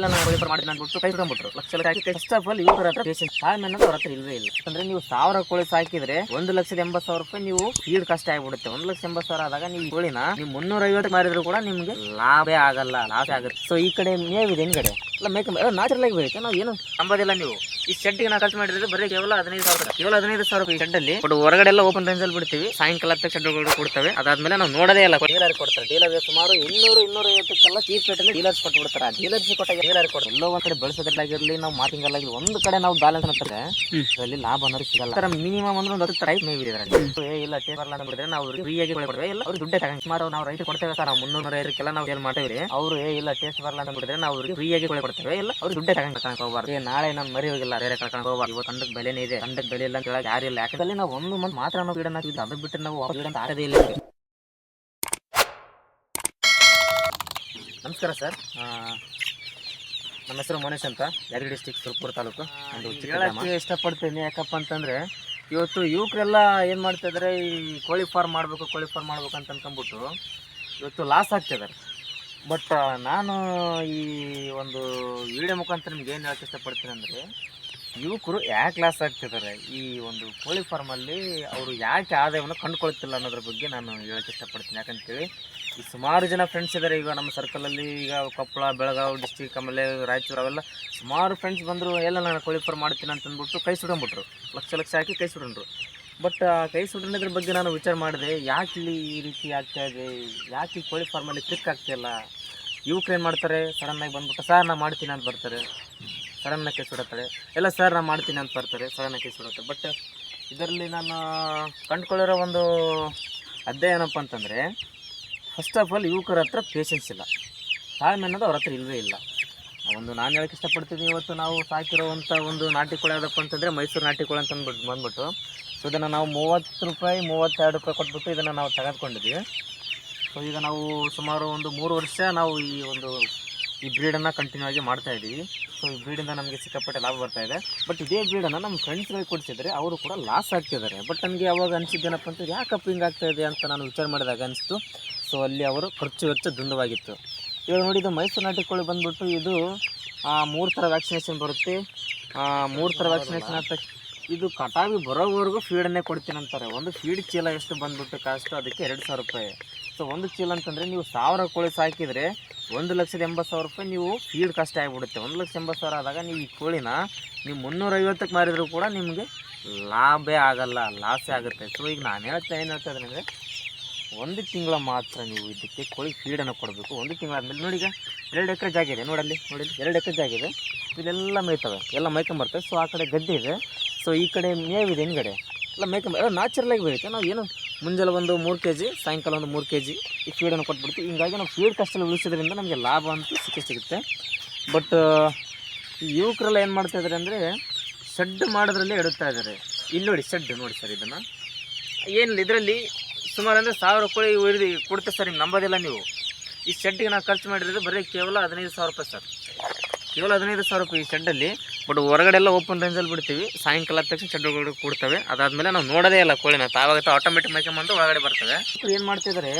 ನಾನು ಕೈ ಲಕ್ಷ ನೀವು ಸಾವಿರ ಕೋಳಿ ಸಾಕಿದ್ರೆ ಒಂದು ಲಕ್ಷದ ಎಂಬತ್ತು ಸಾವಿರ ರೂಪಾಯಿ ನೀವು ಫೀಡ್ ಕಷ್ಟ ಆಗ್ಬಿಡುತ್ತೆ. ಒಂದು ಲಕ್ಷ ಎಂಬತ್ತು ಸಾವಿರ ಆದಾಗ ನೀವು ಕೋಳಿನ ನೀವು ಮುನ್ನೂರ ಐವತ್ತು ಮಾರಿದ್ರು ಕೂಡ ನಿಮ್ಗೆ ಲಾಭೇ ಆಗಲ್ಲ, ಲಾಸ್ ಆಗುತ್ತೆ. ಸೊ ಈ ಕಡೆ ಮೇವಿದೆ ಹಿಂದ್ಗಡೆ. ಎಲ್ಲ ಮೇಕ ನ್ಯಾಚುರಲ್ ಆಗಿ ಬೇಕು ನಾವು ಏನು ನಂಬೋದಿಲ್ಲ ನೀವು. ಈ ಶೆಡ್ಗೆ ನಾವು ಖರ್ಚು ಮಾಡಿದ್ರೆ ಬರೀ ಕೇವಲ ಹದಿನೈದು ಸಾವಿರ ಕೇವಲ ಹದಿನೈದು ಸಾವಿರ ರೂಪಾಯಿ ಶೆಡ್ ಅಲ್ಲಿ. ಬಟ್ ಹೊರಗಡೆ ಎಲ್ಲ ಓಪನ್ ರೇಂಜ್ ಅಲ್ಲಿ ಬಿಡ್ತೀವಿ. ಸಾಯಂಕಾಲ ಶೆಡ್ಗಳು ಕೊಡ್ತವೆ. ಅದಾದ್ಮೇಲೆ ನಾವು ನೋಡೋದೇ ಇಲ್ಲ. ಡೀಲರ್ ಕೊಡ್ತಾರೆ. ಡೀಲರ್ ಸುಮಾರು ಇನ್ನೂರು ಇನ್ನೂರ ಐವತ್ತಕ್ಕೆಲ್ಲ ಚೀಪ್ ರೇಟ್ ಅಲ್ಲಿ ಡೀಲರ್ಸ್ ಕೊಟ್ಟು ಬಿಡ್ತಾರೆ ಡೀಲರ್ಸ್ ಕೊಟ್ಟಾಗ ಡೀಲರ್ ಕೊಡ್ತಾರೆ. ಎಲ್ಲೋ ಒಂದ್ ಕಡೆ ಬೆಳೆಸೋದ್ರಲ್ಲಾಗಿರ್ಲಿ ನಾವು ಮಾರ್ಕಿಂಗ್ ಅಲ್ಲಾಗಿರ್ಲಿ ಒಂದು ಕಡೆ ನಾವು ಬ್ಯಾಲೆನ್ಸ್ ಅಂತಾರೆ ಅದರಲ್ಲಿ ಲಾಭ ಅನ್ನೋದು ಸಿಗಲ್ಲ. ಮಿನಿಮಮ್ ಅಂದ್ರೆ ಒಂದು ಹತ್ತು ಟೈಪ್ ಮೇವ್ ಇದೆ ಇಲ್ಲ ಟೇಬಲ್ ಬರಲ್ಲ ಬಿಡಿದ್ರೆ ನಾವು ಫ್ರೀ ಆಗಿ ಕೊಡ್ತೇವೆ. ಇಲ್ಲ ಅವ್ರು ದುಡ್ಡೇ ತಗೊಂಡು ಸುಮಾರು ನಾವು ರೈಟ್ ಕೊಡ್ತೇವೆ ಸರ್. ನಾವು ಮುನ್ನೂರ ಐದಕ್ಕೆಲ್ಲ ನಾವು ಸೇಲ್ ಮಾಡ್ತೇವೆ. ಅವರು ಏ ಇಲ್ಲ ಟೇಸ್ಟ್ ಬರಲ್ಲ ಅಂದ್ಬಿಟ್ರೆ ನಾವು ಫ್ರೀ ಆಗಿ ಕೊಡ್ತೇವೆ ಇಲ್ಲ ಅವ್ರು ದುಡ್ಡೇ ತಗೊಂಡು ಕರ್ಕೊಂಡು ಹೋಗ್ಬಾರ್ದು. ಏ ನಾಳೆ ನಾನು ಮರಿ ಹೋಗಿಲ್ಲ ಬೇರೆ ಕರ್ಕೊಂಡು ಹೋಗ್ಬಾರ್ದು. ಇವತ್ತು ತಂಡಕ್ಕೆ ಬೆಲೆನೇ ಇದೆ ತಂಡಕ್ಕೆ ಬೆಲೆ ಇಲ್ಲ ಅಂತ ಹೇಳಕ್ ಯಾರು ಇಲ್ಲ. ಯಾಕಂದ್ರೆ ನಾವು ಒಂದು ಮಂತ್ ಮಾತ್ರ ನಾವು ಗಿಡ ಹಾಕಿದ್ವಿ. ಅದು ಬಿಟ್ಟು ನಾವು ಗಿಡ ಅಂತ ಆಡೋದೇ ಇಲ್ಲ ನಮಸ್ಕಾರ ಸರ್. ನಮ್ಮ ಹೆಸರು ಮನೇಶ್ ಅಂತ. ಯಾದಗಿರಿ ಡಿಸ್ಟಿಕ್ ಸುರಪುರ ತಾಲೂಕು. ಒಂದು. ಹೇಳಕ್ಕೆ ಇಷ್ಟಪಡ್ತೀನಿ. ಯಾಕಪ್ಪ ಅಂತಂದ್ರೆ ಇವತ್ತು ಯುವಕರೆಲ್ಲ ಏನು ಮಾಡ್ತಾ ಇದಾರೆ? ಈ ಕೋಳಿ ಫಾರ್ಮ್ ಮಾಡಬೇಕು ಕೋಳಿ ಫಾರ್ಮ್ ಮಾಡ್ಬೇಕು ಅಂತ ಅನ್ಕೊಂಡ್ಬಿಟ್ಟು ಇವತ್ತು ಲಾಸ್ ಆಗ್ತಿದ್ದಾರೆ ಬಟ್ ನಾನು ಈ ಒಂದು ವಿಡಿಯೋ ಮುಖಾಂತರ ನಿಮ್ಗೆ ಏನು ಹೇಳಕ್ಕೆ ಇಷ್ಟಪಡ್ತೀನಿ ಅಂದರೆ, ಯುವಕರು ಯಾಕೆ ಲಾಸ್ ಆಗ್ತಿದ್ದಾರೆ ಈ ಒಂದು ಕೋಳಿ ಫಾರ್ಮಲ್ಲಿ ಅವರು ಯಾಕೆ ಆದಾಯವನ್ನು ಕಂಡುಕೊಳ್ತಿಲ್ಲ ಅನ್ನೋದ್ರ ಬಗ್ಗೆ ನಾನು ಹೇಳಕ್ಕೆ ಇಷ್ಟಪಡ್ತೀನಿ. ಯಾಕಂತೇಳಿ, ಈ ಸುಮಾರು ಜನ ಫ್ರೆಂಡ್ಸ್ ಇದ್ದಾರೆ ಈಗ ನಮ್ಮ ಸರ್ಕಲಲ್ಲಿ ಈಗ ಕೊಪ್ಪಳ, ಬೆಳಗಾವಿ ಡಿಸ್ಟಿಕ್ ಆಮೇಲೆ ರಾಯಚೂರು ಅವೆಲ್ಲ ಸುಮಾರು ಫ್ರೆಂಡ್ಸ್ ಬಂದರು, ಎಲ್ಲ ನಾನು ಕೋಳಿ ಫಾರ್ಮ್ ಮಾಡ್ತೀನಿ ಅಂತಂದ್ಬಿಟ್ಟು ಕೈ ಸುಡಂಬಿಟ್ರು. ಲಕ್ಷ ಲಕ್ಷ ಹಾಕಿ ಕೈ ಸುಡಂಡ್ರು. ಬಟ್ ಕೈ ಸುಡೋದ್ರ ಬಗ್ಗೆ ನಾನು ವಿಚಾರ ಮಾಡಿದೆ. ಯಾಕೆ ಇಲ್ಲಿ ಈ ರೀತಿ ಆಗ್ತಾ ಇದೆ? ಯಾಕೆ ಈ ಕೋಳಿ ಫಾರ್ಮಲ್ಲಿ ಕ್ಲಿಕ್ ಆಗ್ತಿಲ್ಲ ಇವಕ್ಕೆ ಏನು ಮಾಡ್ತಾರೆ? ಸಡನ್ನಾಗಿ ಬಂದ್ಬಿಟ್ಟು, ಸರ್ ನಾನು ಮಾಡ್ತೀನಿ ಅಂತ ಬರ್ತಾರೆ. ಸಡನ್ನಾಗಿ ಕೈ ಸುಡುತ್ತಾರೆ. ಎಲ್ಲ ಸರ್ ನಾನು ಮಾಡ್ತೀನಿ ಅಂತ ಬರ್ತಾರೆ. ಸಡನ್ನಾಗಿ ಕೈ ಸುಡುತ್ತೆ. ಬಟ್ ಇದರಲ್ಲಿ ನಾನು ಕಂಡುಕೊಳ್ಳಿರೋ ಒಂದು ಅಧ್ಯಾಯ ಏನಪ್ಪ ಅಂತಂದರೆ ಫಸ್ಟ್ ಆಫ್ ಆಲ್ ಯುವಕರ ಹತ್ರ ಪೇಷನ್ಸ್ ಇಲ್ಲ. ತಾಳ್ಮೆ ಅನ್ನೋದು ಅವ್ರ ಹತ್ರ ಇಲ್ಲವೇ ಇಲ್ಲ. ಒಂದು ನಾನು ಹೇಳಕ್ಕೆ ಇಷ್ಟಪಡ್ತೀನಿ, ಇವತ್ತು ನಾವು ಸಾಕಿರೋವಂಥ ಒಂದು ನಾಟಿ ಕೋಳಿ ಯಾವುದಪ್ಪ ಅಂತಂದರೆ ಮೈಸೂರು ನಾಟಿ ಕೋಳಿ ಅಂತ ಅಂದ್ಬಿಟ್ಟು ಬಂದ್ಬಿಟ್ಟು ಸೊ ಇದನ್ನು ನಾವು ಮೂವತ್ತು ರೂಪಾಯಿ, ಮೂವತ್ತೆರಡು ರೂಪಾಯಿ ಕೊಟ್ಬಿಟ್ಟು ಇದನ್ನು ನಾವು ತೆಗೆದುಕೊಂಡಿದ್ದೀವಿ ಸೊ ಈಗ ನಾವು ಸುಮಾರು ಒಂದು ಮೂರು ವರ್ಷ ನಾವು ಈ ಒಂದು ಈ ಬ್ರೀಡನ್ನು ಕಂಟಿನ್ಯೂ ಆಗಿ ಮಾಡ್ತಾ ಇದ್ದೀವಿ ಸೊ ಈ ಬ್ರೀಡಿಂದ ನಮಗೆ ಸಿಕ್ಕಾಪಟ್ಟೆ ಲಾಭ ಬರ್ತಾ ಇದೆ. ಬಟ್ ಇದೇ ಬ್ರೀಡನ್ನು ನಮ್ಮ ಫ್ರೆಂಡ್ಸ್ಗಳಿಗೆ ಕೊಡ್ತಿದ್ರೆ ಅವರು ಕೂಡ ಲಾಸ್ ಆಗ್ತಿದ್ದಾರೆ. ಬಟ್ ನನಗೆ ಅವಾಗ ಅನಿಸಿದ್ದೇನಪ್ಪ ಅಂತ ಯಾಕಪ್ಪ ಹಿಂಗೆ ಆಗ್ತಾ ಇದೆ ಅಂತ ನಾನು ವಿಚಾರ ಮಾಡಿದಾಗ ಅನಿಸ್ತು ಸೊ ಅಲ್ಲಿ ಅವರು ಖರ್ಚು ವೆಚ್ಚ ದುಂದವಾಗಿತ್ತು ಇವಾಗ ನೋಡಿ, ಇದು ಮೈಸೂರು ನಾಟಿ ಕೋಳಿ ಬಂದ್ಬಿಟ್ಟು ಇದು ಮೂರು ಥರ ವ್ಯಾಕ್ಸಿನೇಷನ್ ಬರುತ್ತೆ. ಮೂರು ಥರ ವ್ಯಾಕ್ಸಿನೇಷನ್ ಆದ ಇದು ಕಟಾವಿ ಬರೋವರೆಗೂ ಫೀಡನ್ನೇ ಕೊಡ್ತೀನಿ ಅಂತಾರೆ. ಒಂದು ಫೀಡ್ ಚೀಲ ಎಷ್ಟು ಬಂದ್ಬಿಟ್ಟು ಕಾಸ್ಟು ಅದಕ್ಕೆ ಎರಡು ಸಾವಿರ ರೂಪಾಯಿ. ಸೊ ಒಂದು ಚೀಲ ಅಂತಂದರೆ ನೀವು ಸಾವಿರ ಕೋಳಿ ಸಾಕಿದರೆ ಒಂದು ಲಕ್ಷದ ಎಂಬತ್ತು ಸಾವಿರ ರೂಪಾಯಿ ನೀವು ಫೀಡ್ ಕಷ್ಟ ಆಗಿಬಿಡುತ್ತೆ. ಒಂದು ಲಕ್ಷ ಎಂಬತ್ತು ಸಾವಿರ ಆದಾಗ ನೀವು ಈ ಕೋಳಿನ ನೀವು ಮುನ್ನೂರೈವತ್ತಕ್ಕೆ ಮಾರಿದರೂ ಕೂಡ ನಿಮಗೆ ಲಾಭೇ ಆಗಲ್ಲ ಲಾಸೇ ಆಗುತ್ತೆ. ಸೊ ಈಗ ನಾನು ಹೇಳ್ತಾ ಏನು ಹೇಳ್ತಾ ಇದ್ದೀನಿ ಒಂದು ತಿಂಗಳ ಮಾತ್ರ ನೀವು ಇದಕ್ಕೆ ಕೋಳಿ ಫೀಡನ್ನು ಕೊಡಬೇಕು. ಒಂದು ತಿಂಗಳಾದ್ಮೇಲೆ ನೋಡಿ ಈಗ ಎರಡು ಎಕರೆ ಜಾಗ ಇದೆ ನೋಡಲ್ಲಿ ನೋಡಿ ಎರಡು ಎಕರೆ ಜಾಗ ಇದೆ. ಇಲ್ಲೆಲ್ಲ ಮೇಯ್ತವೆ, ಎಲ್ಲ ಮೈಕೊಂಬರ್ತವೆ ಸೊ ಆ ಕಡೆ ಗದ್ದೆ ಇದೆ. ಸೊ ಈ ಕಡೆ ಮೇವಿದೆ ಹಿಂದ್ಗಡೆ. ಎಲ್ಲ ಮೇಕೆ ಎಲ್ಲ ನ್ಯಾಚುರಲ್ ಆಗಿ ಬೆಳೆಯುತ್ತೆ. ನಾವು ಏನು ಮುಂಜಾನೆ ಒಂದು ಮೂರು ಕೆ ಜಿ ಸಾಯಂಕಾಲ ಒಂದು ಮೂರು ಕೆ ಜಿ ಈ ಫೀಡನ್ನು ಕೊಟ್ಬಿಡ್ತೀವಿ. ಹಿಂಗಾಗಿ ನಾವು ಫೀಡ್ ಕಷ್ಟಲ್ಲಿ ಉಳಿಸೋದ್ರಿಂದ ನಮಗೆ ಲಾಭ ಅಂತೂ ಸಿಕ್ಕೇ ಸಿಗುತ್ತೆ. ಬಟ್ ಯುವಕರೆಲ್ಲ ಏನು ಮಾಡ್ತಾ ಇದ್ದಾರೆ ಅಂದರೆ ಶೆಡ್ ಮಾಡೋದ್ರಲ್ಲೇ ಇಡುತ್ತಾ ಇದ್ದಾರೆ ಇಲ್ಲಿ ನೋಡಿ ಶೆಡ್ ನೋಡಿ ಸರ್ ಇದನ್ನು. ಏನಿಲ್ಲ, ಇದರಲ್ಲಿ ಸುಮಾರು ಅಂದರೆ ಸಾವಿರ ರೂಪಾಯಿ ಉರಿದು ಕೊಡ್ತೇವೆ ಸರ್ ನಿಮ್ಗೆ ನಂಬೋದಿಲ್ಲ ನೀವು. ಈ ಶೆಡ್ಗೆ ನಾವು ಖರ್ಚು ಮಾಡಿರೋದು ಬರೀ ಕೇವಲ ಹದಿನೈದು ಸಾವಿರ ರೂಪಾಯಿ ಸರ್ ಕೇವಲ ಹದಿನೈದು ಸಾವಿರ ರೂಪಾಯಿ ಈ ಶೆಡ್ಡಲ್ಲಿ ಬಟ್ ಹೊರಗಡೆ ಎಲ್ಲ ಓಪನ್ ರೇಂಜಲ್ಲಿ ಬಿಡ್ತೀವಿ. ಸಾಯಂಕಾಲ ಆದ ತಕ್ಷಣ ಶೆಡ್ಗಳು ಕೊಡ್ತವೆ. ಅದಾದಮೇಲೆ ನಾವು ನೋಡೋದೇ ಇಲ್ಲ ಕೋಳಿನ. ತಾವಾಗ ಆಟೋಮೆಟಿಕ್ ಮೇಕೊಂಬಂದು ಒಳಗಡೆ ಬರ್ತವೆ ಏನು ಮಾಡ್ತಿದ್ದಾರೆ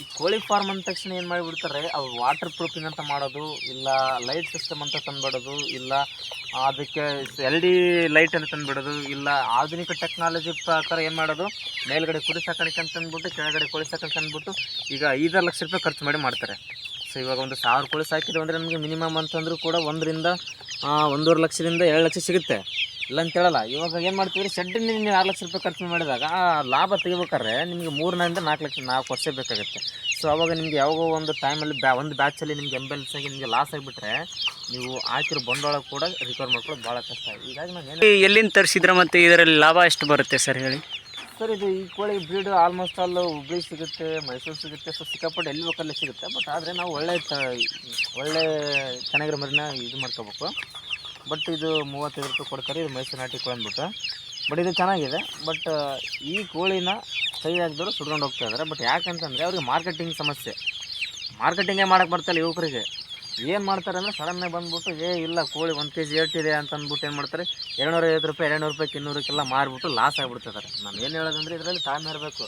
ಈ ಕೋಳಿ ಫಾರ್ಮ್ ಅಂದ ತಕ್ಷಣ ಏನು ಮಾಡಿಬಿಡ್ತಾರೆ ಅವು ವಾಟರ್ ಪ್ರೂಫಿಂಗ್ ಅಂತ ಮಾಡೋದು, ಇಲ್ಲ ಲೈಟ್ ಸಿಸ್ಟಮ್ ಅಂತ ತಂದುಬಿಡೋದು, ಇಲ್ಲ ಅದಕ್ಕೆ ಎಲ್ ಡಿ ಲೈಟ್ ಅಂತ ತಂದುಬಿಡೋದು, ಇಲ್ಲ ಆಧುನಿಕ ಟೆಕ್ನಾಲಜಿ ಪ್ರಕಾರ ಏನು ಮಾಡೋದು, ಮೇಲ್ಗಡೆ ಕುರಿ ಸಾಕಾಣಿಕೆ ಅಂತಂದ್ಬಿಟ್ಟು ಕೆಳಗಡೆ ಕೋಳಿ ಸಾಕಾಣಿಕೆ ಅಂದ್ಬಿಟ್ಟು ಈಗ ಐದಾರು ಲಕ್ಷ ರೂಪಾಯಿ ಖರ್ಚು ಮಾಡಿ ಮಾಡ್ತಾರೆ. ಸೊ, ಇವಾಗ ಒಂದು ಸಾವಿರ ಕೋಳಿ ಸಾಕಿದೆ ಅಂದರೆ ನಮಗೆ ಮಿನಿಮಮ್ ಅಂತಂದ್ರೂ ಕೂಡ ಒಂದರಿಂದ ಒಂದೂವರೆ ಲಕ್ಷದಿಂದ ಎರಡು ಲಕ್ಷ ಸಿಗುತ್ತೆ. ಇಲ್ಲ ಅಂತ ಹೇಳಲ್ಲ. ಇವಾಗ ಏನು ಮಾಡ್ತೀವಿ ಶೆಡ್ಡಿನ ನೀವು ಆರು ಲಕ್ಷ ರೂಪಾಯಿ ಖರ್ಚು ಮಾಡಿದಾಗ, ಆ, ಲಾಭ ತೆಗಿಬೇಕಾದ್ರೆ ನಿಮಗೆ ಮೂರರಿಂದ ನಾಲ್ಕು ಲಕ್ಷ, ನಾಲ್ಕು ವರ್ಷ ಬೇಕಾಗುತ್ತೆ. ಸೊ, ಅವಾಗ ನಿಮಗೆ ಯಾವಾಗೋ ಒಂದು ಟೈಮಲ್ಲಿ ಬ್ಯಾ, ಒಂದು ಬ್ಯಾಚಲ್ಲಿ ನಿಮಗೆ ಎಂಬೆಲ್ಸ್ ಆಗಿ ನಿಮಗೆ ಲಾಸ್ ಆಗಿಬಿಟ್ರೆ ನೀವು ಹಾಕಿರೋ ಬಂಡವಾಳ ಕೂಡ ರಿಕವರ್ ಮಾಡ್ಕೊಳ್ಳೋದು ಭಾಳ ಕಷ್ಟ. ಹೀಗಾಗಿ ನಾನು ಎಲ್ಲಿಂದ ತರಿಸಿದ್ರೆ ಮತ್ತೆ ಇದರಲ್ಲಿ ಲಾಭ ಎಷ್ಟು ಬರುತ್ತೆ ಸರ್ ಹೇಳಿ? ಸರ್, ಇದು ಈ ಕೋಳಿ ಬ್ರೀಡ್ ಆಲ್ಮೋಸ್ಟ್ ಆಲ್ ಹುಬ್ಳಿ ಸಿಗುತ್ತೆ, ಮೈಸೂರು ಸಿಗುತ್ತೆ ಸೊ ಸಿಕ್ಕಾಪಟ್ಟೆ ಎಲ್ಲಿ ಬೇಕಲ್ಲೇ ಸಿಗುತ್ತೆ. ಬಟ್ ಆದರೆ ನಾವು ಒಳ್ಳೆ ಒಳ್ಳೆ ಚೆನ್ನಾಗಿರೋ ಮರಿನ ಇದು ಮಾಡ್ಕೋಬೇಕು. ಬಟ್ ಇದು ಮೂವತ್ತೈದು ರೂಪಾಯಿ ಕೊಡ್ತಾರೆ, ಇದು ಮೈಸೂರು ನಾಟಿ ಕೋಳಿ ಅಂದ್ಬಿಟ್ಟು. ಬಟ್ ಇದು ಚೆನ್ನಾಗಿದೆ. ಬಟ್ ಈ ಕೋಳಿನ ಕೈ ಹಾಕಿದವರು ಸುಡ್ಕೊಂಡು ಹೋಗ್ತಾ ಇದ್ದಾರೆ ಬಟ್ ಯಾಕಂತಂದರೆ ಅವ್ರಿಗೆ ಮಾರ್ಕೆಟಿಂಗ್ ಸಮಸ್ಯೆ. ಮಾರ್ಕೆಟಿಂಗೇ ಮಾಡೋಕ್ಕೆ ಬರ್ತಲ್ಲ ಯುವಕರಿಗೆ. ಏನು ಮಾಡ್ತಾರೆ ಅಂದರೆ ಸಡನ್ನಾಗಿ ಬಂದ್ಬಿಟ್ಟು ಏ ಇಲ್ಲ ಕೋಳಿ ಒಂದು ಕೆ ಜಿ ಏಟಿದೆ ಅಂತ ಅಂದ್ಬಿಟ್ಟು ಏನು ಮಾಡ್ತಾರೆ? ಎರಡುನೂರ ಐವತ್ತು ರೂಪಾಯಿ ಎರಡುನೂರು ರೂಪಾಯಿ ಇನ್ನೂರಕ್ಕೆಲ್ಲ ಮಾರಿಬಿಟ್ಟು ಲಾಸ್ ಆಗಿಬಿಡ್ತಿದ್ದಾರೆ. ನಾನು ಏನು ಹೇಳೋದಂದ್ರೆ ಇದರಲ್ಲಿ ತಾಳ್ಮೆ ಇರಬೇಕು.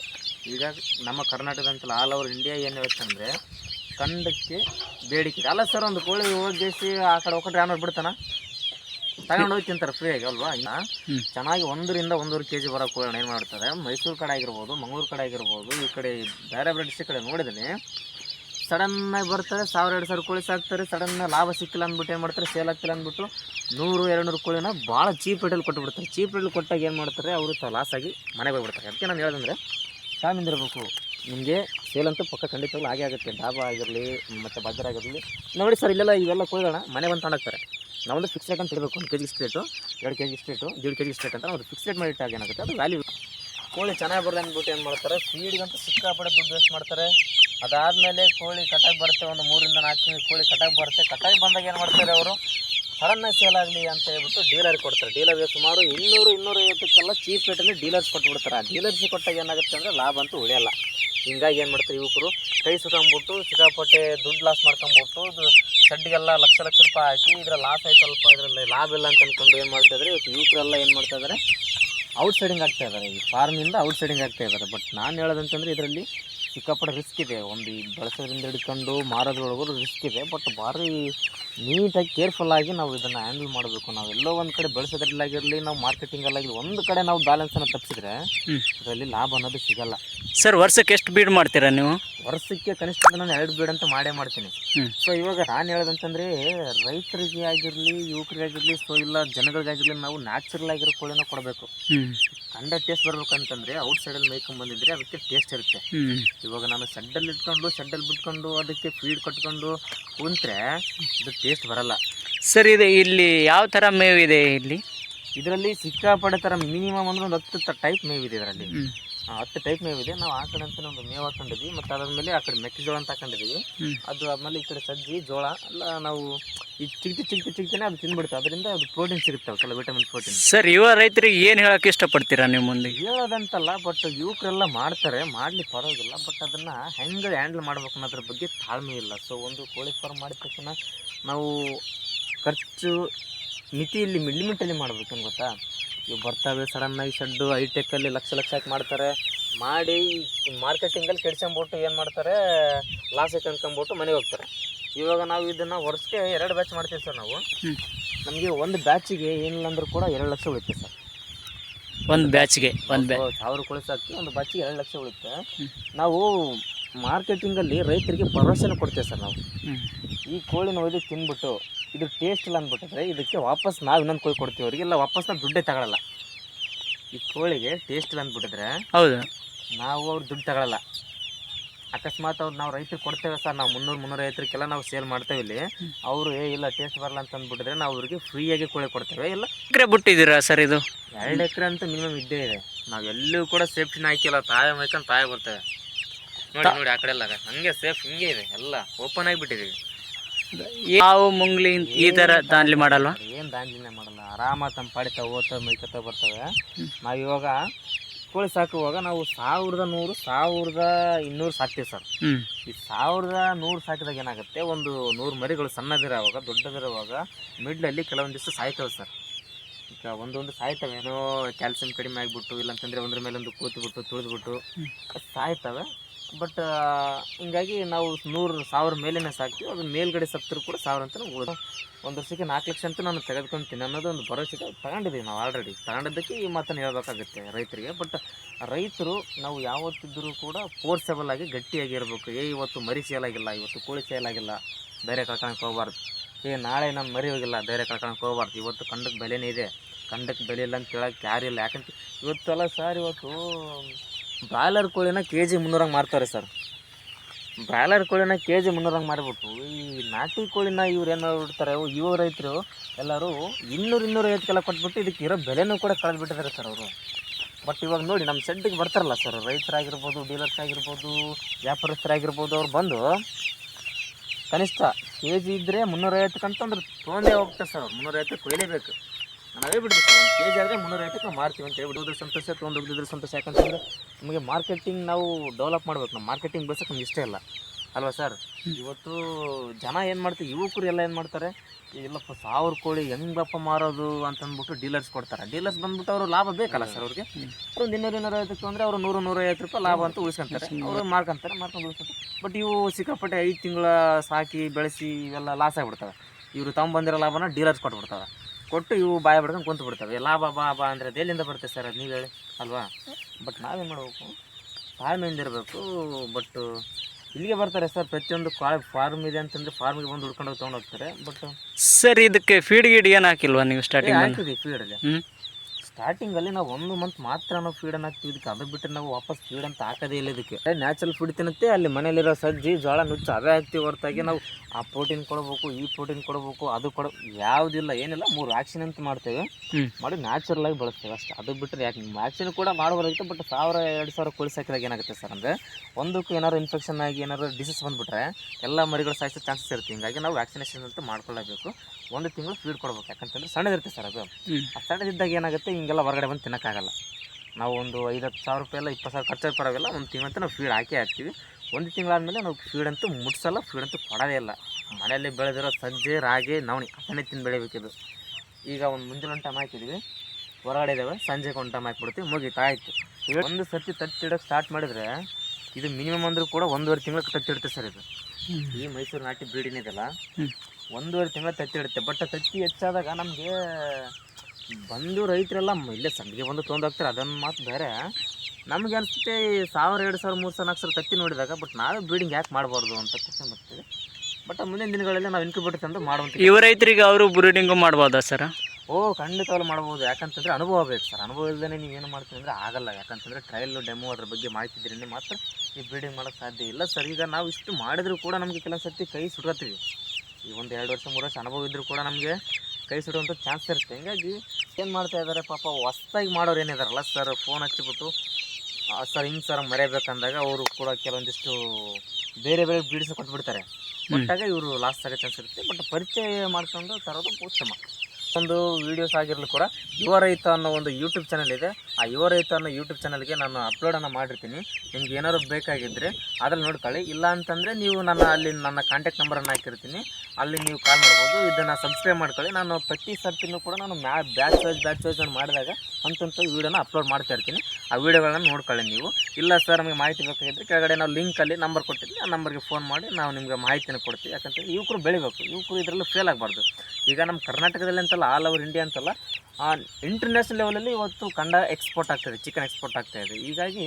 ಈಗ ನಮ್ಮ ಕರ್ನಾಟಕದಂತಲ್ಲ ಆಲ್ ಓವರ್ ಇಂಡಿಯಾ ಏನು ಹೇಳುತ್ತೆ ಅಂದರೆ ಕಂಡಕ್ಕೆ ಬೇಡಿಕೆ ಇದೆ. ಅಲ್ಲ ಸರ್ ಒಂದು ಕೋಳಿ ಹೋಗಿಸಿ ಆ ಕಡೆ ಹೋಗ್ರೆ ಯಾರು ಬಿಡ್ತಾನ? ತಗೊಂಡು ಹೋಗಿ ತಿಂತಾರೆ ಫ್ರೀಯಾಗಿ ಅಲ್ವಾ? ಇನ್ನು. ಚೆನ್ನಾಗಿ ಒಂದರಿಂದ ಒಂದೂವರೆ ಕೆ ಜಿ ಬರೋ ಕೋಳಿ ಏನು ಮಾಡ್ತಾರೆ? ಮೈಸೂರು ಕಡೆ ಆಗಿರ್ಬೋದು ಮಂಗಳೂರು ಕಡೆ ಆಗಿರ್ಬೋದು ಈ ಕಡೆ ಬೇರೆ ಬೇರೆ ಡಿಸ್ಟ್ರಿಕ್ ಕಡೆ ನೋಡಿದ್ದೀನಿ. ಸಡನ್ನಾಗಿ ಬರ್ತಾರೆ ಸಾವಿರ, ಎರಡು ಸಾವಿರ ಕೋಳಿ ಸಾಕ್ತಾರೆ ಸಡನ್ ಲಾಭ ಸಿಕ್ಕಿಲ್ಲ ಅಂದ್ಬಿಟ್ಟು ಏನು ಮಾಡ್ತಾರೆ ಸೇಲ್ ಆಗ್ತಿಲ್ಲ ಅಂದ್ಬಿಟ್ಟು ನೂರು ಎರಡು ನೂರು ಕೋಳಿನ ಭಾಳ ಚೀಪ್ ರೇಟಲ್ಲಿ ಕೊಟ್ಟುಬಿಡ್ತಾರೆ ಚೀಪ್ ರೇಟಲ್ಲಿ ಕೊಟ್ಟಾಗ ಏನು ಮಾಡ್ತಾರೆ, ಅವರು ಲಾಸ್ ಆಗಿ ಮನೆಗೆ ಹೋಗ್ಬಿಡ್ತಾರೆ. ಅದಕ್ಕೆ ನಾನು ಹೇಳೋದಂದ್ರೆ ತಾಮಿಂದಿರಬೇಕು ನಿಮಗೆ ಸೇಲ್ ಅಂತೂ ಪಕ್ಕ ಖಂಡಿತವಾಗ್ಲೂ ಹಾಗೆ ಆಗುತ್ತೆ. ಡಾಬಾ ಆಗಿರಲಿ, ಮತ್ತು ಬಜಾರ್ ಆಗಿರಲಿ. ನೋಡಿ ಸರ್ ಇಲ್ಲೆಲ್ಲ ಇವೆಲ್ಲ ಕೋಳಿಗಳನ್ನ ಮನೆ ಬಂದು ತಗೊಂಡೋಗ್ತಾರೆ ನಾವೊಂದು ಫಿಕ್ಸ್ ರೇಟ್ ಅಂತ ಇಡಬೇಕು ಒಂದು ಕೆ ಜಿ ಸ್ಟೇಟು ಎರಡು ಕೆ ಜಿ ಸ್ಟೇಟು ಎರಡು ಕೆ ಜಿ ರೇಟ್ ಅಂತ. ಒಂದು ಫಿಕ್ಸ್ ರೇಟ್ ಮಾಡಿ ಇಟ್ಟಾಗ ಏನಾಗುತ್ತೆ? ಅದು ವ್ಯಾಲ್ಯೂ ಕೋಳಿ ಚೆನ್ನಾಗಿ ಬರಲಿ ಅಂದ್ಬಿಟ್ಟು ಏನು ಮಾಡ್ತಾರೆ ಫೀಡ್ಗಂತ ಸಿಕ್ಕಾಪಡೆ ದುಡ್ಡು ವೇಸ್ಟ್ ಮಾಡ್ತಾರೆ. ಅದಾದಮೇಲೆ ಕೋಳಿ ಕಟಾಗಿ ಬರುತ್ತೆ, ಒಂದು ಮೂರಿಂದ ನಾಲ್ಕು ತಿಂಗಳು ಕೋಳಿ ಕಟಾಗಿ ಬರುತ್ತೆ. ಕಟಾಗಿ ಬಂದಾಗ ಏನು ಮಾಡ್ತಾರೆ ಅವರು? ಹರನ್ನ ಸೇಲ್ ಆಗಲಿ ಅಂತ ಹೇಳ್ಬಿಟ್ಟು ಡೀಲರ್ ಕೊಡ್ತಾರೆ. ಡೀಲರ್ಗೆ ಸುಮಾರು ಇನ್ನೂರು, ಇನ್ನೂರ ಐವತ್ತಕ್ಕೆಲ್ಲ ಚೀಪ್ ರೇಟಲ್ಲಿ ಡೀಲರ್ಸ್ ಕೊಟ್ಬಿಡ್ತಾರೆ. ಆ ಡೀಲರ್ಸ್ ಕೊಟ್ಟಾಗ ಏನಾಗುತ್ತೆ ಅಂದರೆ ಲಾಭ ಅಂತೂ ಉಳಿಯಲ್ಲ. ಹಿಂಗಾಗಿ ಏನು ಮಾಡ್ತಾರೆ ಯುವಕರು? ಕೈ ಸುಟ್ಕೊಂಡ್ಬಿಟ್ಟು ಸಿಕ್ಕಾಪಟ್ಟೆ ದುಡ್ಡು ಲಾಸ್ ಮಾಡ್ಕೊಂಬಿಟ್ಟು ಇದು ಶೆಡ್ಗೆಲ್ಲ ಲಕ್ಷ ಲಕ್ಷ ರೂಪಾಯಿ ಹಾಕಿ ಇದ್ರ ಲಾಸ್ ಆಯ್ತಲ್ಪ ಇದರಲ್ಲಿ ಲಾಭ ಇಲ್ಲ ಅಂತ ಅಂದ್ಕೊಂಡು ಏನು ಮಾಡ್ತಾ ಇವತ್ತು ಯುವಕರೆಲ್ಲ ಏನು ಮಾಡ್ತಾ ಇದ್ದಾರೆ ಔಟ್ ಸೈಡಿಂಗ್ ಆಗ್ತಾ ಇದ್ದಾರೆ ಈ ಫಾರ್ಮಿಂದ ಔಟ್ಸೈಡಿಂಗ್ ಆಗ್ತಾ ಇದ್ದಾರೆ ಬಟ್ ನಾನು ಹೇಳೋದಂತಂದರೆ ಇದರಲ್ಲಿ ಸಿಕ್ಕಾಪಟ್ಟೆ ರಿಸ್ಕ್ ಇದೆ. ಒಂದು ಈ ಬೆಳೆಸೋದ್ರಿಂದ ಹಿಡ್ಕೊಂಡು ಮಾರೋದ್ರೊಳಗೂ ರಿಸ್ಕ್ ಇದೆ. ಬಟ್ ಭಾರಿ ನೀಟಾಗಿ ಕೇರ್ಫುಲ್ಲಾಗಿ ನಾವು ಇದನ್ನು ಹ್ಯಾಂಡಲ್ ಮಾಡಬೇಕು. ನಾವು ಎಲ್ಲೋ ಒಂದು ಕಡೆ ಬೆಳೆಸೋದ್ರಲ್ಲಾಗಿರಲಿ ನಾವು ಮಾರ್ಕೆಟಿಂಗಲ್ಲಾಗಿರಲಿ ಒಂದು ಕಡೆ ನಾವು ಬ್ಯಾಲೆನ್ಸನ್ನು ತಪ್ಪಿಸಿದ್ರೆ ಅದರಲ್ಲಿ ಲಾಭ ಅನ್ನೋದು ಸಿಗಲ್ಲ. ಸರ್ ವರ್ಷಕ್ಕೆ ಎಷ್ಟು ಬೀಡ್ ಮಾಡ್ತೀರಾ ನೀವು? ವರ್ಷಕ್ಕೆ ಕನಿಷ್ಠ ನಾನು ಎರಡು ಬೀಡ್ ಅಂತ ಮಾಡೇ ಮಾಡ್ತೀನಿ. ಸೊ ಇವಾಗ ನಾನು ಹೇಳೋದಂತಂದ್ರೆ ರೈತರಿಗೆ ಆಗಿರಲಿ ಯುವಕರಿಗಾಗಿರಲಿ ಸೊ ಇಲ್ಲ ಜನಗಳಿಗಾಗಿರಲಿ ನಾವು ನ್ಯಾಚುರಲ್ ಆಗಿರೋ ಕೋಳಿನ ಕೊಡಬೇಕು. ಕಂಡ ಟೇಸ್ಟ್ ಬರ್ಬೇಕಂತಂದ್ರೆ ಔಟ್ ಸೈಡಲ್ಲಿ ಮೇಯ್ಕೊಂಡ್ ಬಂದಿದ್ರೆ ಅದಕ್ಕೆ ಟೇಸ್ಟ್ ಇರುತ್ತೆ. ಇವಾಗ ನಾನು ಸಡ್ಡಲ್ಲಿ ಇಟ್ಕೊಂಡು ಸಡ್ಡಲ್ಲಿ ಬಿಟ್ಕೊಂಡು ಅದಕ್ಕೆ ಫೀಡ್ ಕಟ್ಕೊಂಡು ಕುಂತ್ರೆ ಇದು ಟೇಸ್ಟ್ ಬರಲ್ಲ. ಸರ್ ಇದೆ ಇಲ್ಲಿ ಯಾವ ಥರ ಮೇವು ಇದೆ ಇಲ್ಲಿ? ಇದರಲ್ಲಿ ಸಿಕ್ಕಾಪಡೆ ಥರ ಮಿನಿಮಮ್ ಅಂದ್ರೆ ಒಂದು ಹತ್ತು ಟೈಪ್ ಮೇವಿದೆ ಇದರಲ್ಲಿ. ಹತ್ತು ಟೈಪ್ ಮೇವಿದೆ ನಾವು ಆ ಕಡೆ ಅಂತ ಒಂದು ಮೇವು ಹಾಕೊಂಡಿದ್ವಿ. ಮತ್ತು ಅದಾದ್ಮೇಲೆ ಆ ಕಡೆ ಮೆಕ್ಕೆಜೋಳ ಅಂತ ಹಾಕೊಂಡಿದ್ವಿ. ಅದು ಆದ್ಮೇಲೆ ಈ ಕಡೆ ಸಜ್ಜಿ ಜೋಳ ಎಲ್ಲ ನಾವು ಈ ಚಿಕ್ತಿ ಚಿಕ್ತಿ ಚಿಕ್ತಿನೇ ಅದು ತಿನ್ಬಿಡುತ್ತೆ. ಅದರಿಂದ ಅದು ಪ್ರೋಟೀನ್ ಸಿಗುತ್ತೆ ಕೆಲವು ವಿಟಮಿನ್ ಪ್ರೋಟೀನ್ ಸರ್ ಯುವ ರೈತರಿಗೆ ಏನು ಹೇಳೋಕೆ ಇಷ್ಟಪಡ್ತೀರಾ ನೀವು ಮುಂದೆ? ಹೇಳೋದಂತಲ್ಲ ಬಟ್ ಯುವಕರೆಲ್ಲ ಮಾಡ್ತಾರೆ ಮಾಡಲಿ ಪರವಾಗಿಲ್ಲ ಬಟ್ ಅದನ್ನು ಹೆಂಗೆ ಹ್ಯಾಂಡಲ್ ಮಾಡ್ಬೇಕು ಅನ್ನೋದ್ರ ಬಗ್ಗೆ ತಾಳ್ಮೆ ಇಲ್ಲ. ಸೊ ಒಂದು ಕೋಳಿ ಫಾರ್ಮ್ ಮಾಡಿದ ತಕ್ಷಣ ನಾವು ಖರ್ಚು ಮಿತಿಯಲ್ಲಿ ಲಿಮಿಟಲ್ಲಿ ಮಾಡ್ಬೇಕೇನು ಗೊತ್ತಾ? ಇವು ಬರ್ತವೆ ಸಡನ್ನಾಗಿ ಶೆಡ್ಡು ಹೈಟೆಕಲ್ಲಿ ಲಕ್ಷ ಲಕ್ಷ ಹಾಕಿ ಮಾಡ್ತಾರೆ. ಮಾಡಿ ಮಾರ್ಕೆಟಿಂಗಲ್ಲಿ ಕೆಡ್ಸ್ಕೊಂಬಿಟ್ಟು ಏನು ಮಾಡ್ತಾರೆ? ಲಾಸ್ ಅನ್ಕೊಂಬಿಟ್ಟು ಮನೆಗೆ ಹೋಗ್ತಾರೆ. ಇವಾಗ ನಾವು ಇದನ್ನು ವರ್ಷಕ್ಕೆ ಎರಡು ಬ್ಯಾಚ್ ಮಾಡ್ತೀವಿ ಸರ್ ನಾವು. ನಮಗೆ ಒಂದು ಬ್ಯಾಚಿಗೆ ಏನಿಲ್ಲ ಅಂದರೂ ಕೂಡ ಎರಡು ಲಕ್ಷ ಉಳಿತೆ ಸರ್. ಒಂದು ಬ್ಯಾಚ್ಗೆ ಒಂದು ಬ್ಯಾ ಸಾವಿರ ಕೋಳಿ ಸಾಕಿ ಒಂದು ಬ್ಯಾಚಿಗೆ ಎರಡು ಲಕ್ಷ ಉಳಿತೆ. ನಾವು ಮಾರ್ಕೆಟಿಂಗಲ್ಲಿ ರೈತರಿಗೆ ಭರವಸೆನ ಕೊಡ್ತೇವೆ ಸರ್ ನಾವು. ಈ ಕೋಳಿನ ಒಯ್ದು ತಿಂದ್ಬಿಟ್ಟು ಇದು ಟೇಸ್ಟ್ ಇಲ್ಲ ಅಂದ್ಬಿಟ್ಟಿದ್ರೆ ಇದಕ್ಕೆ ವಾಪಸ್ ನಾವು ಇನ್ನೊಂದು ಕೋಳಿ ಕೊಡ್ತೀವಿ ಅವರಿಗೆ. ಇಲ್ಲ ವಾಪಸ್ ನಾವು ದುಡ್ಡೇ ತಗೊಳ್ಳಲ್ಲ ಈ ಕೋಳಿಗೆ ಟೇಸ್ಟ್ ಇಲ್ಲ ಅಂದ್ಬಿಟ್ಟಿದ್ರೆ ಹೌದು. ನಾವು ಅವ್ರು ದುಡ್ಡು ತಗೊಳ್ಳಲ್ಲ ಅಕಸ್ಮಾತ್ ಅವ್ರು ನಾವು ರೈತರಿಗೆ ಕೊಡ್ತೇವೆ ಸರ್ ನಾವು ಮುನ್ನೂರು ಮುನ್ನೂರೈವತ್ತಕ್ಕೆಲ್ಲ ನಾವು ಸೇಲ್ ಮಾಡ್ತೇವೆ ಇಲ್ಲಿ. ಅವರು ಏ ಇಲ್ಲ ಟೇಸ್ಟ್ ಬರಲ್ಲ ಅಂತ ಅಂದ್ಬಿಟ್ಟಿದ್ರೆ ನಾವು ಅವ್ರಿಗೆ ಫ್ರೀಯಾಗಿ ಕೋಳಿ ಕೊಡ್ತೇವೆ. ಇಲ್ಲ ಎಕರೆ ಬಿಟ್ಟಿದ್ದೀರಾ ಸರ್ ಇದು? ಎರಡು ಎಕರೆ ಅಂತ ಮಿನಿಮಮ್ ಇದ್ದೇ ಇದೆ. ನಾವು ಎಲ್ಲೂ ಕೂಡ ಸೇಫ್ಟಿನ ಹಾಕಿಲ್ಲ ತಾವೇ ಮೈಕೊಂಡು ತಾವೇ ಬರ್ತೇವೆ. ನೋಡಿ ನೋಡಿ ಆ ಕಡೆ ಎಲ್ಲ ಹಂಗೆ ಸೇಫ್ ಹಿಂಗೆ ಇದೆ. ಎಲ್ಲ ಓಪನ್ ಆಗಿಬಿಟ್ಟಿದ್ದೀವಿ ಯಾವ ಮುಂಗ್ಲಿ ಈ ಥರ ದಾನ್ಲಿ ಮಾಡಲ್ವಾ? ಏನು ದಾಂಜಲಿನೇ ಮಾಡಲ್ಲ. ಆರಾಮಾಗಿ ತಮ್ಮ ಪಾಡಿ ತಾವು ಓದ್ತಾ ಮೈಕತ್ತ ಬರ್ತವೆ ಹ್ಮ್. ಕೋಳಿ ಸಾಕುವಾಗ ನಾವು ಸಾವಿರದ ನೂರು ಸಾವಿರದ ಇನ್ನೂರು ಸಾಕ್ತೀವಿ ಸರ್. ಈ ಸಾವಿರದ ನೂರು ಸಾಕಿದಾಗ ಏನಾಗುತ್ತೆ? ಒಂದು ನೂರು ಮರಿಗಳು ಸಣ್ಣದಿರೋವಾಗ ದೊಡ್ಡದಿರುವಾಗ ಮಿಡ್ಲಲ್ಲಿ ಕೆಲವೊಂದು ದಿವಸ ಸಾಯ್ತವೆ ಸರ್. ಈಗ ಒಂದೊಂದು ಸಾಯ್ತವೆ. ಏನೋ ಕ್ಯಾಲ್ಸಿಯಂ ಕಡಿಮೆ ಆಗಿಬಿಟ್ಟು ಇಲ್ಲಾಂತಂದರೆ ಒಂದ್ರ ಮೇಲೆ ಒಂದು ಕೂತ್ಬಿಟ್ಟು ತುಳಿದ್ಬಿಟ್ಟು. ಸಾಯ್ತವೆ. ಬಟ್ ಹಿಂಗಾಗಿ ನಾವು ನೂರು ಸಾವಿರ ಮೇಲೇನೆ ಸಾಕ್ತೀವಿ. ಅದು ಮೇಲ್ಗಡೆ ಸತ್ತರೂ ಕೂಡ ಸಾವಿರ ಅಂತ ಉಳಿದ ಒಂದು ವರ್ಷಕ್ಕೆ ನಾಲ್ಕು ಲಕ್ಷ ಅಂತ ನಾನು ತೆಗೆದುಕೊಂತೀನಿ. ಅನ್ನೋದು ಒಂದು ಭರವಸೆ ತಗೊಂಡಿದ್ದೀವಿ ನಾವು ಆಲ್ರೆಡಿ ತಗೊಂಡಿದ್ದಕ್ಕೆ ಈ ಮಾತನ್ನು ಹೇಳಬೇಕಾಗುತ್ತೆ ರೈತರಿಗೆ. ಬಟ್ ರೈತರು ನಾವು ಯಾವತ್ತಿದ್ದರೂ ಕೂಡ ಫೋರ್ಸೆಬಲ್ ಆಗಿ ಗಟ್ಟಿಯಾಗಿ ಇರಬೇಕು ಏ, ಇವತ್ತು ಮರಿ ಸೇಲಾಗಿಲ್ಲ, ಇವತ್ತು ಕೋಳಿ ಸೇಲಾಗಿಲ್ಲ, ಬೇರೆ ಕಳ್ಕೊಳಕ್ಕೆ ಹೋಗ್ಬಾರ್ದು. ಏ, ನಾಳೆ ನಮ್ಮ ಮರಿ ಹೋಗಿಲ್ಲ, ಬೇರೆ ಕಳ್ಕೊಳಕ್ಕೆ ಹೋಗಬಾರ್ದು. ಇವತ್ತು ಕಂಡಕ್ಕೆ ಬೆಲೆನೇ ಇದೆ. ಕಂಡಕ್ಕೆ ಬೆಲೆ ಇಲ್ಲ ಅಂತ ಹೇಳೋಕ್ಕೆ ಯಾರಿಲ್ಲ ಯಾಕಂತ ಇವತ್ತೆಲ್ಲ ಸರ್ ಇವತ್ತು ಬ್ರಾಯ್ಲರ್ ಕೋಳಿನ ಕೆ ಜಿ ಮುನ್ನೂರಂಗೆ ಮಾರ್ತಾರೆ ಸರ್. ಬ್ರಾಯ್ಲರ್ ಕೋಳಿನ ಕೆ ಜಿ ಮುನ್ನೂರಂಗೆ ಮಾರಿಬಿಟ್ಟು ಈ ನಾಟಿ ಕೋಳಿನ ಇವ್ರು ಏನು ಮಾಡ್ಬಿಡ್ತಾರೆ, ಇವ ರೈತರು ಎಲ್ಲರೂ ಇನ್ನೂರು ಇನ್ನೂರು ಐವತ್ತಕ್ಕೆಲ್ಲ ಕೊಟ್ಬಿಟ್ಟು ಇದಕ್ಕೆ ಇರೋ ಬೆಲೆನೂ ಕೂಡ ಕಳೆದ್ಬಿಟ್ಟಿದ್ದಾರೆ ಸರ್ ಅವರು. ಬಟ್ ಇವಾಗ ನೋಡಿ ನಮ್ಮ ಸೆಡ್ಡಿಗೆ ಬರ್ತಾರಲ್ಲ ಸರ್, ರೈತರಾಗಿರ್ಬೋದು ಡೀಲರ್ಸ್ ಆಗಿರ್ಬೋದು ವ್ಯಾಪಾರಸ್ಥರಾಗಿರ್ಬೋದು ಅವ್ರು ಬಂದು ಕನಿಷ್ಠ ಕೆ ಜಿ ಇದ್ದರೆ ಮುನ್ನೂರೈವತ್ತಕ್ಕಂತಂದ್ರೆ ತೊಗೊಂಡೇ ಹೋಗ್ತಾರೆ ಸರ್ ಮುನ್ನೂರೈವತ್ತು ಕೊಯ್ಲೇಬೇಕು. ನಾವೇ ಬಿಡ್ತೀವಿ ಒಂದು ಕೆ ಜಿ ಆದರೆ ಮುನ್ನೂರೈವತ್ತಕ್ಕೆ ನಾವು ಮಾರ್ತೀವಿ ಅಂತ ಹೇಳ್ಬಿಟ್ಟು ಸಂತೋಷ ತೊಗೊಂಡು ಹೋಗಿದ್ರೆ ಸಂತೋಷ ಯಾಕಂತಂದ್ರೆ ನಮಗೆ ಮಾರ್ಕೆಟಿಂಗ್ ನಾವು ಡೆವಲಪ್ ಮಾಡ್ಬೇಕು. ನಮ್ಮ ಮಾರ್ಕೆಟಿಂಗ್ ಬೆಳೆಸೋಕೆ ನಮ್ಗೆ ಇಷ್ಟ ಇಲ್ಲ. ಅಲ್ವಾ ಸರ್ ಇವತ್ತು ಜನ ಏನು ಮಾಡ್ತೀವಿ ಯುವಕರು ಎಲ್ಲ ಏನು ಮಾಡ್ತಾರೆ? ಇಲ್ಲಪ್ಪ, ಸಾವಿರ ಕೋಳಿ ಹೆಂಗಪ್ಪ ಮಾರೋದು ಅಂತಂದ್ಬಿಟ್ಟು ಡೀಲರ್ಸ್ ಕೊಡ್ತಾರೆ. ಡೀಲರ್ಸ್ ಬಂದ್ಬಿಟ್ಟು ಅವರು ಲಾಭ ಬೇಕಲ್ಲ ಸರ್ ಅವ್ರಿಗೆ? ಒಂದು ಇನ್ನೂರು ಇನ್ನೂರ ಐವತ್ತು ಅಂದರೆ ಅವರು ನೂರು ನೂರೈವತ್ತು ರೂಪಾಯಿ ಲಾಭ ಅಂತ ಉಳಿಸ್ಕೊಂತಾರೆ. ಅವರು ಮಾರ್ಕೊಂತಾರೆ, ಮಾರ್ಕೊಂಡು ಉಳಿಸ್ಕೊಂತಾರೆ. ಬಟ್ ಇವು ಸಿಕ್ಕಾಪಟ್ಟೆ ಐದು ತಿಂಗಳ ಸಾಕಿ ಬೆಳೆಸಿ ಇವೆಲ್ಲ ಲಾಸ್ ಆಗಿಬಿಡ್ತವೆ. ಇವರು ತಗೊಂಬಂದಿರೋ ಲಾಭನ ಡೀಲರ್ಸ್ ಕೊಟ್ಬಿಡ್ತವೆ. ಕೊಟ್ಟು ಇವು ಬಾಯಿ ಬಿಡ್ಕೊಂಡು ಕುಂತು ಬಿಡ್ತವೆ. ಲಾಭ ಬಾ ಬಾ ಅಂದರೆ ಅದು ಎಲ್ಲಿಂದ ಬರುತ್ತೆ ಸರ್ ಅದು ನೀವು ಹೇಳಿ. ಅಲ್ವಾ? ಬಟ್ ನಾವೇನು ಮಾಡಬೇಕು? ತಾಳ್ಮೆಯಿಂದ ಇರಬೇಕು ಬಟ್ ಇಲ್ಲಿಗೆ ಬರ್ತಾರೆ ಸರ್ ಪ್ರತಿಯೊಂದು ಕಾಳ ಫಾರ್ಮ್ ಇದೆ ಅಂತಂದ್ರೆ ಫಾರ್ಮಿಗೆ ಬಂದು ಹುಡ್ಕೊಂಡು ತೊಗೊಂಡು ಹೋಗ್ತಾರೆ ಬಟ್ ಸರ್ ಇದಕ್ಕೆ ಫೀಡ್ ಗೀಡ್ ಏನು ಹಾಕಿಲ್ವಾ ನೀವು ಸ್ಟಾರ್ಟಿಂಗ್ ಹಾಕಿದ್ವಿ ಫೀಡಲ್ಲಿ ಸ್ಟಾರ್ಟಿಂಗಲ್ಲಿ ನಾವು ಒಂದು ಮಂತ್ ಮಾತ್ರ ನಾವು ಫೀಡನ್ನು ಹಾಕ್ತೀವಿ. ಇದಕ್ಕೆ ಅದು ಬಿಟ್ಟರೆ ನಾವು ವಾಪಸ್ ಫೀಡ್ ಅಂತ ಹಾಕೋದೇ ಇಲ್ಲ ಇದಕ್ಕೆ. ನ್ಯಾಚುರಲ್ ಫುಡ್ ತಿನ್ನುತ್ತೆ ಅಲ್ಲಿ ಮನೇಲಿರೋ ಸಜ್ಜಿ ಜೋಳ ನುಚ್ಚು ಅವೇ ಹಾಕ್ತೀವಿ ಹೊರತಾಗಿ. ನಾವು ಆ ಪ್ರೋಟೀನ್ ಕೊಡಬೇಕು ಈ ಪ್ರೋಟೀನ್ ಕೊಡಬೇಕು ಅದು ಕೊಡ ಯಾವುದಿಲ್ಲ ಏನಿಲ್ಲ ಮೂರು ವ್ಯಾಕ್ಸಿನ್ ಅಂತ ಮಾಡ್ತೇವೆ. ಮಾಡಿ ನ್ಯಾಚುರಲ್ ಆಗಿ ಬಳಸ್ತೇವೆ ಅಷ್ಟೇ. ಅದು ಬಿಟ್ಟರೆ ಯಾಕೆ ವ್ಯಾಕ್ಸಿನ್ ಕೂಡ ಮಾಡಬಾರ್ದಿತ್ತು ಬಟ್ ಸಾವಿರ ಎರಡು ಸಾವಿರ ಕೋಳಿ ಸಾಕಿದಾಗ ಏನಾಗುತ್ತೆ ಸರ್ ಅಂದರೆ ಒಂದಕ್ಕೂ ಏನಾದ್ರು ಇನ್ಫೆಕ್ಷನ್ ಆಗಿ ಏನಾದ್ರು ಡಿಸೀಸ್ ಬಂದುಬಿಟ್ರೆ ಎಲ್ಲ ಮರಿಗಳು ಸಾಯಿಸೋ ಚಾನ್ಸಸ್ ಇರುತ್ತೆ. ಹಿಂಗಾಗಿ ನಾವು ವ್ಯಾಕ್ಸಿನೇಷನ್ ಅಂತ ಮಾಡ್ಕೊಳ್ಳೇಬೇಕು. ಒಂದು ತಿಂಗಳು ಫೀಡ್ ಕೊಡ್ಬೇಕು. ಯಾಕಂತಂದ್ರೆ ಸಣ್ಣದಿರುತ್ತೆ ಸರ್ ಅದು. ಆ ಸಣ್ಣದಿದ್ದಾಗ ಏನಾಗುತ್ತೆ ಹಿಂಗೆಲ್ಲ ಹೊರಗಡೆ ಬಂದು ತಿನ್ನೋಕ್ಕಾಗಲ್ಲ. ನಾವು ಒಂದು ಐವತ್ತು ಸಾವಿರ ರೂಪಾಯಿ ಎಲ್ಲ ಇಪ್ಪತ್ತು ಸಾವಿರ ಖರ್ಚಾಗಿ ಪರವಾಗಿಲ್ಲ ಒಂದು ತಿಂಗಳಂತ ನಾವು ಫೀಡ್ ಹಾಕಿ ಹಾಕ್ತೀವಿ. ಒಂದು ತಿಂಗಳಾದಮೇಲೆ ನಾವು ಫೀಡ್ ಅಂತೂ ಮುಟ್ಸಲ್ಲ ಫೀಡ್ ಅಂತೂ ಕೊಡೋದೇ ಇಲ್ಲ. ಮನೆಯಲ್ಲಿ ಬೆಳೆದಿರೋ ಸಜ್ಜೆ ರಾಗಿ ನವಣಿ ಅದನ್ನೇ ತಿಂದು ಬೆಳಿಬೇಕಿದು ಈಗ ಒಂದು ಮುಂಜಾನೆ ಒಂದು ಟೈಮ್ ಹಾಕಿದ್ವಿ. ಹೊರಗಡೆ ಇದ್ದಾವೆ ಸಂಜೆಗೆ ಒಂದು ಟೈಮ್ ಹಾಕ್ಬಿಡ್ತೀವಿ ಮುಗೀತಾ ಆಯಿತು. ಒಂದು ಸರ್ತಿ ತತ್ತಿಡೋಕ್ಕೆ ಸ್ಟಾರ್ಟ್ ಮಾಡಿದರೆ ಇದು ಮಿನಿಮಮ್ ಅಂದರೂ ಕೂಡ ಒಂದೂವರೆ ತಿಂಗಳು ತತ್ತಿಡುತ್ತೆ ಸರ್ ಇದು. ಈ ಮೈಸೂರು ನಾಟಿ ಬ್ರೀಡ್ ಏನಿದೆಲ್ಲ ಹ್ಮ್. ಒಂದೂವರೆ ತಿಂಗಳ ತತ್ತಿ ಇಡುತ್ತೆ. ಬಟ್ ತತ್ತಿ ಹೆಚ್ಚಾದಾಗ ನಮಗೆ ಬಂದು ರೈತರೆಲ್ಲ ಇಲ್ಲೇ ಸಂಡಿಗೆ ಬಂದು ತೊಗೊಂಡು ಹೋಗ್ತಾರೆ. ಅದನ್ನು ಮಾತು ಬೇರೆ. ನಮಗೆ ಅನಿಸುತ್ತೆ ಸಾವಿರ ಎರಡು ಸಾವಿರ ಮೂರು ಸಾವಿರ ನಾಲ್ಕು ಸಾವಿರ ತತ್ತಿ ನೋಡಿದಾಗ ಬಟ್ ನಾವೇ ಬ್ರೀಡಿಂಗ್ ಯಾಕೆ ಮಾಡಬಾರ್ದು ಅಂತ ಕ್ವಶನ್ ಬರ್ತೀವಿ ಬಟ್ ಮುಂದಿನ ದಿನಗಳಲ್ಲಿ ನಾವು ಇನ್ಕ್ಯುಬೇಟರ್ ತಂದು ಮಾಡುವಂಥ ಇವ ರೈತರಿಗೆ ಅವರು ಬ್ರೀಡಿಂಗು ಮಾಡ್ಬೋದಾ ಸರ್ ಓ ಖಂಡಿತವಾಗ್ಲೂ ಮಾಡ್ಬೋದು. ಯಾಕಂತಂದ್ರೆ ಅನುಭವ ಬೇಕು ಸರ್. ಅನುಭವ ಇಲ್ಲದೇ ನೀವು ಏನು ಮಾಡ್ತೀನಿ ಅಂದರೆ ಆಗಲ್ಲ. ಯಾಕಂತಂದರೆ ಟ್ರಯಲ್ಲು ಡೆಮೋ ಅದ್ರ ಬಗ್ಗೆ ಮಾಹಿತಿ ಮಾತ್ರ ಈ ಬಿಲ್ಡಿಂಗ್ ಮಾಡೋಕ್ಕೆ ಸಾಧ್ಯ ಇಲ್ಲ ಸರ್. ಈಗ ನಾವು ಇಷ್ಟು ಮಾಡಿದರೂ ಕೂಡ ನಮಗೆ ಕೆಲವೊಂದು ಸರ್ತಿ ಕೈ ಸುಡತ್ತೀವಿ ಈ ಒಂದು ಎರಡು ವರ್ಷ ಮೂರು ವರ್ಷ ಅನುಭವ ಇದ್ದರೂ ಕೂಡ ನಮಗೆ ಕೈ ಸುಡುವಂಥ ಚಾನ್ಸ್ ಇರುತ್ತೆ. ಹಿಂಗಾಗಿ ಏನು ಮಾಡ್ತಾ ಇದ್ದಾರೆ ಪಾಪ ಹೊಸ್ದಾಗಿ ಮಾಡೋರು ಏನಿದಾರಲ್ಲ ಸರ್ ಫೋನ್ ಹಚ್ಚಿಬಿಟ್ಟು ಸರ್ ಹಿಂಗೆ ಸರ್ ಮರೆಯಬೇಕಂದಾಗ ಅವರು ಕೂಡ ಕೆಲವೊಂದಿಷ್ಟು ಬೇರೆ ಬೇರೆ ಬೀಡ್ಸ್ ಕೊಟ್ಬಿಡ್ತಾರೆ. ಕೊಟ್ಟಾಗ ಇವರು ಲಾಸ್ ಆಗೋ ಚಾನ್ಸ್ ಇರುತ್ತೆ. ಬಟ್ ಪರಿಚಯ ಮಾಡ್ಕೊಂಡು ತರೋದು ಉತ್ತಮ. ಒಂದು ವೀಡಿಯೋಸ್ ಆಗಿರಲು ಕೂಡ ಯುವ ರೈತ ಅನ್ನೋ ಒಂದು ಯೂಟ್ಯೂಬ್ ಚಾನಲ್ ಇದೆ. ಆ ಯುವ ರೈತ ಅನ್ನೋ ಯೂಟ್ಯೂಬ್ ಚಾನಲ್ಗೆ ನಾನು ಅಪ್ಲೋಡನ್ನು ಮಾಡಿರ್ತೀನಿ. ನಿಮ್ಗೆ ಏನಾದ್ರು ಬೇಕಾಗಿದ್ದರೆ ಅದ್ರಲ್ಲಿ ನೋಡ್ಕೊಳ್ಳಿ. ಇಲ್ಲ ಅಂತಂದರೆ ನೀವು ನನ್ನ ಅಲ್ಲಿ ನನ್ನ ಕಾಂಟ್ಯಾಕ್ಟ್ ನಂಬರನ್ನು ಹಾಕಿರ್ತೀನಿ. ಅಲ್ಲಿ ನೀವು ಕಾಲ್ ಮಾಡ್ಬೋದು. ಇದನ್ನು ಸಬ್ಸ್ಕ್ರೈಬ್ ಮಾಡ್ಕೊಳ್ಳಿ. ನಾನು ಪ್ರತಿ ಸರ್ತಿನೂ ಕೂಡ ನಾನು ಮ್ಯಾ ಬ್ಯಾಚ್ ವೈಸ್ ಬ್ಯಾಚ್ ವೈಸ್ ಅನ್ನು ಮಾಡಿದಾಗ ಅಂತಂತ ವೀಡಿಯೋನ ಅಪ್ಲೋಡ್ ಮಾಡ್ತಾ ಇರ್ತೀನಿ. ಆ ವೀಡಿಯೋಗಳನ್ನು ನೋಡ್ಕೊಳ್ಳಿ ನೀವು. ಇಲ್ಲ ಸರ್ ನಮಗೆ ಮಾಹಿತಿ ಬೇಕಾಗಿದ್ದರೆ ಕೆಳಗಡೆ ನಾವು ಲಿಂಕಲ್ಲಿ ನಂಬರ್ ಕೊಟ್ಟಿದ್ದೀನಿ ಆ ನಂಬರ್ಗೆ ಫೋನ್ ಮಾಡಿ ನಾವು ನಿಮಗೆ ಮಾಹಿತಿನ ಕೊಡ್ತೀವಿ. ಯಾಕಂತಂದ್ರೆ ಯುವಕರು ಬೆಳಿಬೇಕು. ಯುವಕರು ಇದರಲ್ಲೂ ಫೇಲ್ ಆಗಬಾರ್ದು. ಈಗ ನಮ್ಮ ಕರ್ನಾಟಕದಲ್ಲಿ ಅಂತಲ್ಲ ಆಲ್ ಓವರ್ ಇಂಡಿಯಾ ಅಂತಲ್ಲ ಇಂಟರ್ನ್ಯಾಷನಲ್ ಲೆವೆಲಲ್ಲಿ ಇವತ್ತು ಕಂಡ ಎಕ್ಸ್ಪೋರ್ಟ್ ಆಗ್ತಾಯಿದೆ ಚಿಕನ್ ಎಕ್ಸ್ಪೋರ್ಟ್ ಆಗ್ತಾಯಿದೆ ಹೀಗಾಗಿ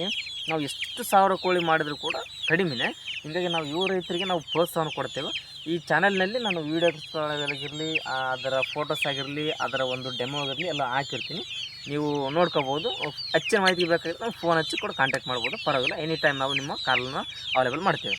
ನಾವು ಎಷ್ಟು ಸಾವಿರ ಕೋಳಿ ಮಾಡಿದರೂ ಕೂಡ ಕಡಿಮೆನೇ. ಹೀಗಾಗಿ ನಾವು ಇವ ರೈತರಿಗೆ ನಾವು ಪ್ರೋತ್ಸಾಹವನ್ನು ಕೊಡ್ತೇವೆ. ಈ ಚಾನಲ್ನಲ್ಲಿ ನಾನು ವೀಡಿಯೋಸ್ಗಳಾಗಿರಲಿ ಅದರ ಫೋಟೋಸ್ ಆಗಿರಲಿ, ಅದರ ಒಂದು ಡೆಮೋ ಆಗಿರಲಿ ಎಲ್ಲ ಹಾಕಿರ್ತೀನಿ. ನೀವು ನೋಡ್ಕೋಬೋದು ಹೆಚ್ಚಿನ ಮಾಹಿತಿ ಬೇಕಾಗಿದ್ರೆ ನಾವು ಫೋನ್ ಹಚ್ಚಿ ಕೂಡ ಕಾಂಟ್ಯಾಕ್ಟ್ ಮಾಡ್ಬೋದು. ಪರವಾಗಿಲ್ಲ ಎನಿ ಟೈಮ್ ನಾವು ನಿಮ್ಮ ಕಾಲನ್ನು ಅವೈಲೇಬಲ್ ಮಾಡ್ತೇವೆ.